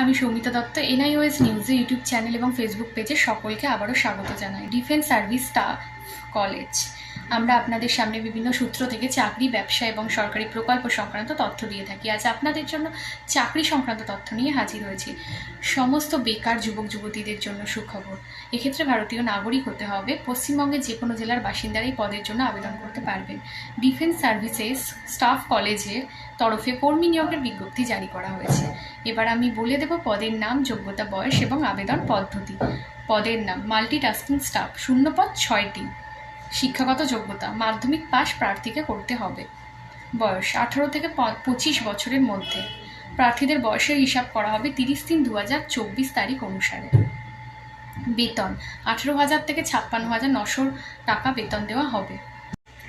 আমি সৌমিতা দত্ত এনআইওএস নিউজে YouTube channel এবং ফেসবুক পেজে সকলকে আবারও স্বাগত জানাই। Defence service staff college. আমরা আপনাদের সামনে বিভিন্ন সূত্র থেকে চাকরি, ব্যবসা এবং সরকারি প্রকল্প সংক্রান্ত তথ্য দিয়ে থাকি। আজ আপনাদের জন্য চাকরি সংক্রান্ত তথ্য নিয়ে হাজির হয়েছি। সমস্ত বেকার যুবক, যুবতীদের জন্য সুখবর। এক্ষেত্রে ভারতীয় নাগরিক হতে হবে। পশ্চিমবঙ্গের যে কোনো জেলার বাসিন্দারা এই পদের জন্য আবেদন করতে পারবেন। ডিফেন্স সার্ভিসেস স্টাফ কলেজের তরফে কর্মী নিয়োগের বিজ্ঞপ্তি জারি করা হয়েছে। এবার আমি বলে দেব পদের নাম, যোগ্যতা, বয়স এবং আবেদন পদ্ধতি। পদের নাম, মাল্টিটাস্কিং স্টাফ শূন্য পদ ছয়টি। শিক্ষাগত যোগ্যতা, মাধ্যমিক পাস প্রার্থীকে করতে হবে। বয়স, আঠারো থেকে পঁচিশ বছরের মধ্যে। প্রার্থীদের বয়সের হিসাব করা হবে তিরিশ তিন দু হাজার চব্বিশ তারিখ অনুসারে। বেতন, আঠেরো হাজার থেকে ছাপ্পান্ন হাজার নশো টাকা বেতন দেওয়া হবে।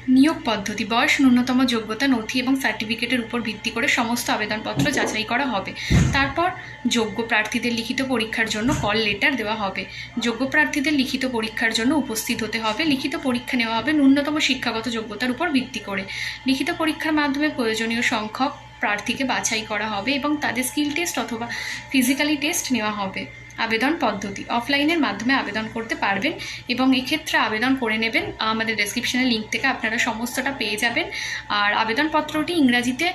নিয়োগ পদ্ধতি, বয়স, ন্যূনতম যোগ্যতা, নথি এবং সার্টিফিকেটের উপর ভিত্তি করে সমস্ত আবেদনপত্র যাচাই করা হবে। তারপর যোগ্য প্রার্থীদের লিখিত পরীক্ষার জন্য কল লেটার দেওয়া হবে। যোগ্য প্রার্থীদের লিখিত পরীক্ষার জন্য উপস্থিত হতে হবে। লিখিত পরীক্ষা নেওয়া হবে ন্যূনতম শিক্ষাগত যোগ্যতার উপর ভিত্তি করে। লিখিত পরীক্ষার মাধ্যমে প্রয়োজনীয় সংখ্যক প্রার্থীকে বাছাই করা হবে এবং তাদের স্কিল টেস্ট অথবা ফিজিক্যালি টেস্ট নেওয়া হবে। আবেদন পদ্ধতি। অফলাইনের মাধ্যমে আবেদন করতে পারবেন এবং এক্ষেত্রে আবেদন করে নেবেন। আমাদের ডেসক্রিপশনের লিঙ্ক থেকে আপনারা সমস্তটা পেয়ে যাবেন। আর আবেদনপত্রটি ইংরাজিতে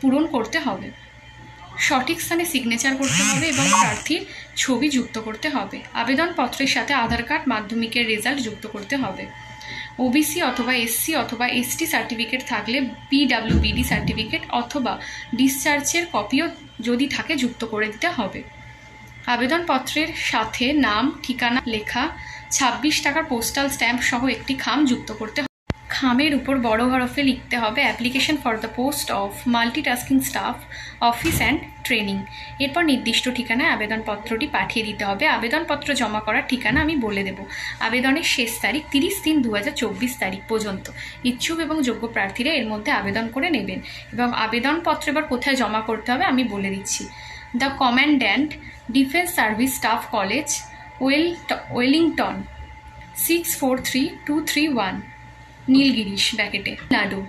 পূরণ করতে হবে। সঠিক স্থানে সিগনেচার করতে হবে এবং প্রার্থীর ছবি যুক্ত করতে হবে। আবেদনপত্রের সাথে আধার কার্ড, মাধ্যমিকের রেজাল্ট যুক্ত করতে হবে। ওবিসি অথবা এসসি অথবা এসটি সার্টিফিকেট থাকলে পিডাব্লিউবিডি সার্টিফিকেট অথবা ডিসচার্জের কপিও যদি থাকে যুক্ত করে দিতে হবে। আবেদনপত্রের সাথে নাম, ঠিকানা, লেখা, ছাব্বিশ টাকার পোস্টাল স্ট্যাম্প সহ একটি খাম যুক্ত করতে হবে। খামের উপর বড় হরফে লিখতে হবে application for the post of multitasking staff office and training এরপর নির্দিষ্ট ঠিকানায় আবেদনপত্রটি পাঠিয়ে দিতে হবে। আবেদনপত্র জমা করার ঠিকানা আমি বলে দেব। আবেদনের শেষ তারিখ তিরিশ তিন দু তারিখ পর্যন্ত। ইচ্ছুক এবং যোগ্য প্রার্থীরা এর মধ্যে আবেদন করে নেবেন এবং আবেদনপত্র এবার কোথায় জমা করতে হবে আমি বলে দিচ্ছি। The commandant defence service staff college, well Wellington six four three two three one Nilgiris ব্যাকেটে, লাডু।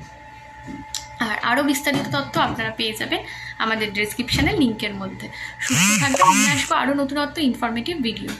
আর আরও বিস্তারিত তথ্য আপনারা পেয়ে যাবেন আমাদের ডেসক্রিপশানের লিঙ্কের মধ্যে। সুস্থ থাকবেন, নিয়ে আসব আরও নতুনত্ব ইনফরমেটিভ ভিডিও